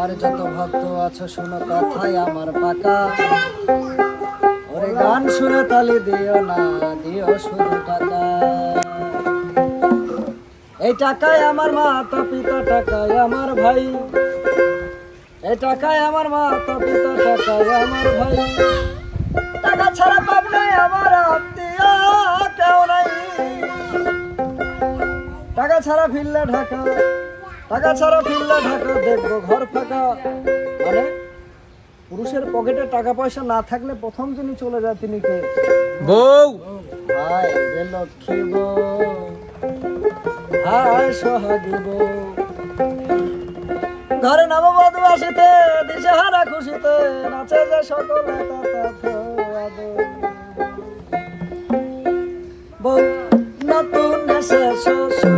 আর যত ভক্ত আছো, শোনো কথাই আমার পাকা। ওরে গান শুনে তালি দিও না, দিও শুধু টাকা। এই টাকায় আমার মাতা পিতা টাকায় আমার ভাই। এই টাকায় আমার মাতা পিতা টাকায় আমার ভাই। টাকা ছাড়া পাব নাই আমার আত্মীয় কেউ নাই। টাকা ছাড়া ফিরলে ঢাকা। টাকা ছাড়া ফিরলে ঢাকা দেখব ঘর ফাঁকা। মানে পুরুষের পকেটে টাকা পয়সা না থাকলে প্রথম যিনি চলে যায় তিনি কে? বউ! হায় রে লক্ষ্মী বউ হায় সোহাগী বউ। ঘরে নববধূ আসিতে দিশেহারা খুশিতে নাচে যে সকলে। বউ নতুন এসে শ্বশুর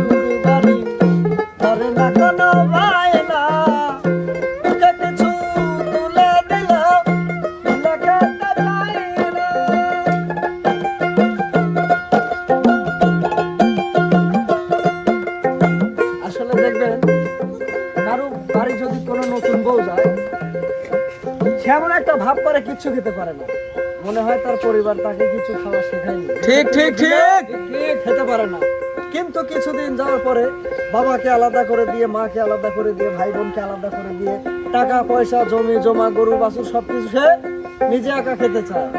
সে একটা ভাব করে কিচ্ছু খেতে পারে না। মনে হয় তার পরিবার তাকে কিছু খাওয়া শেখায়নি। ঠিক ঠিক ঠিক। খেতে পারে না। কিন্তু কিছুদিন যাওয়ার পরে বাবাকে আলাদা করে দিয়ে মাকে আলাদা করে দিয়ে ভাই বোনকে আলাদা করে দিয়ে টাকা পয়সা জমি জমা গরু বাছুর সবকিছু সে নিজে একা খেতে চায়।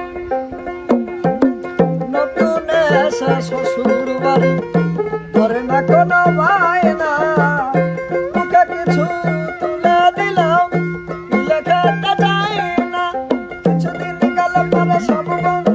নতুন শ্বশুর বাড়ি করে না কোনো বায়না কিছুদিন গেল পরে সব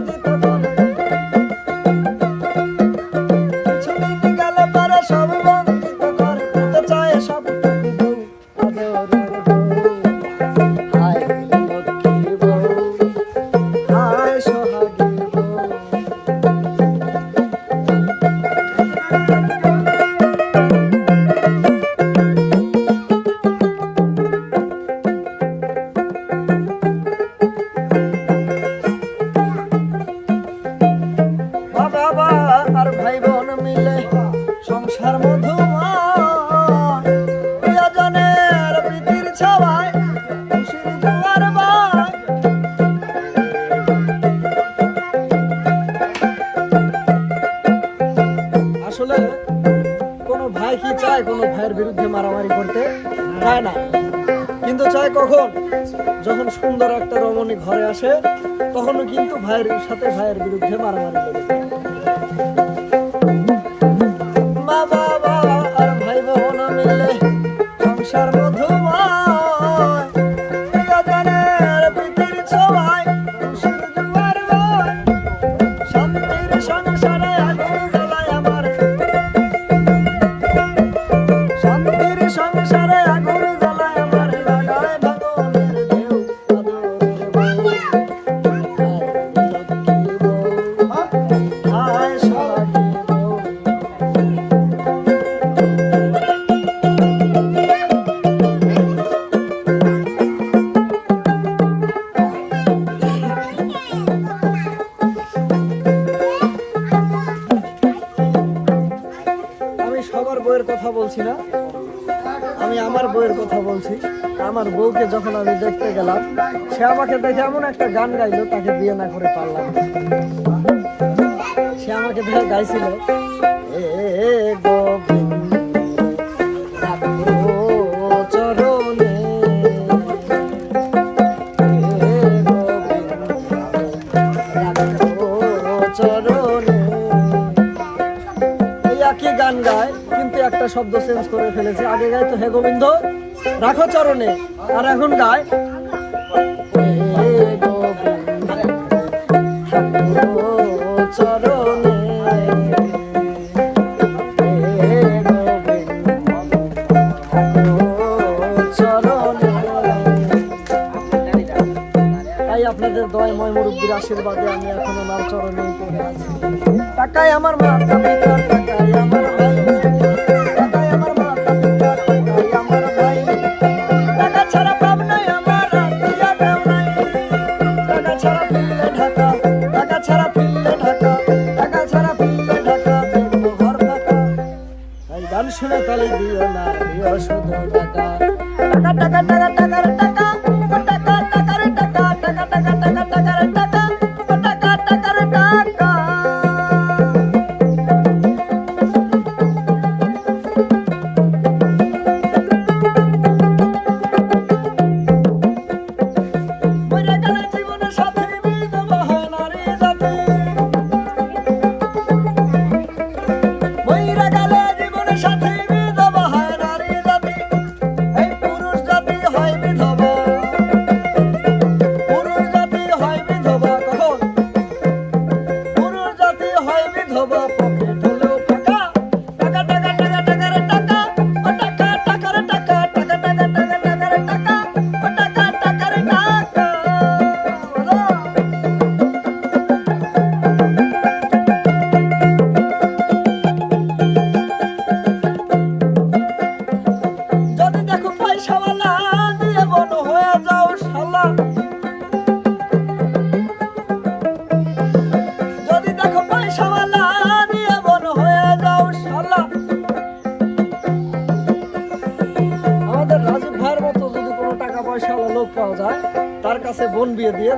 কোনো ভাই কি চায় কোনো ভাইয়ের বিরুদ্ধে মারামারি করতে? কখন? যখন সুন্দর ঘরে আসে, তখনও কিন্তু ভাইয়ের সাথে ভাইয়ের বিরুদ্ধে মারামারি লেগে মা বাবা আর ভাই বোন মিলে সংসার মধুময় কথা বলছি না। আমি আমার বইয়ের কথা বলছি। আমার বউকে যখন আমি দেখতে গেলাম, সে আমাকে দেখে এমন একটা গান গাইলো, তাকে বিয়ে না করে পারলাম সে আমাকে দেখে গাইছিল, এ গোবিন্দ গান গায়। একটা শব্দ চেঞ্জ করে ফেলেছে। আগে গায় তো হে গোবিন্দ, রাখো চরণে। আর এখন গায় চরণে চরণে আশীর্বাদে আমি এখন ওনার চরণেই পড়ে আছি। টাকায় আমার মা টাকায় আমার শুধু টাকা টাকা টাকা টাকা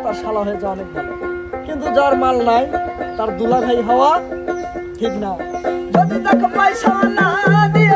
তার শালা হয়ে যাওয়া অনেক ভালো। কিন্তু যার মাল নাই, তার দুলাভাই হওয়া ঠিক না। যদি দেখো পয়সা না দিয়ে